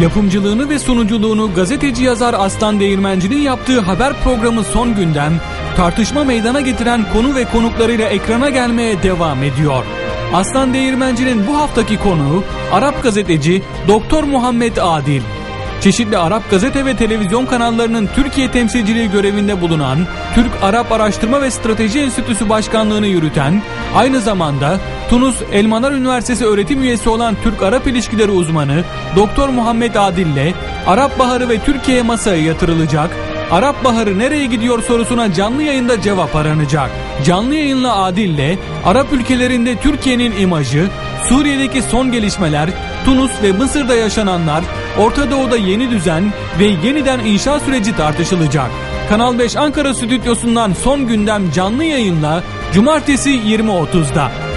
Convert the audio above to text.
Yapımcılığını ve sunuculuğunu gazeteci yazar Aslan Değirmenci'nin yaptığı haber programı Son Gündem, tartışma meydana getiren konu ve konuklarıyla ekrana gelmeye devam ediyor. Aslan Değirmenci'nin bu haftaki konuğu Arap gazeteci Doktor Muhammed Adil. Çeşitli Arap gazete ve televizyon kanallarının Türkiye temsilciliği görevinde bulunan, Türk-Arap Araştırma ve Strateji Enstitüsü Başkanlığını yürüten, aynı zamanda Tunus Elmanar Üniversitesi öğretim üyesi olan Türk-Arap ilişkileri uzmanı Doktor Muhammed Adil ile Arap Baharı ve Türkiye'ye masaya yatırılacak, Arap Baharı nereye gidiyor sorusuna canlı yayında cevap aranacak. Canlı yayınla Adil'le Arap ülkelerinde Türkiye'nin imajı, Suriye'deki son gelişmeler, Tunus ve Mısır'da yaşananlar, Orta Doğu'da yeni düzen ve yeniden inşa süreci tartışılacak. Kanal 5 Ankara stüdyosundan son gündem canlı yayınla Cumartesi 20.30'da.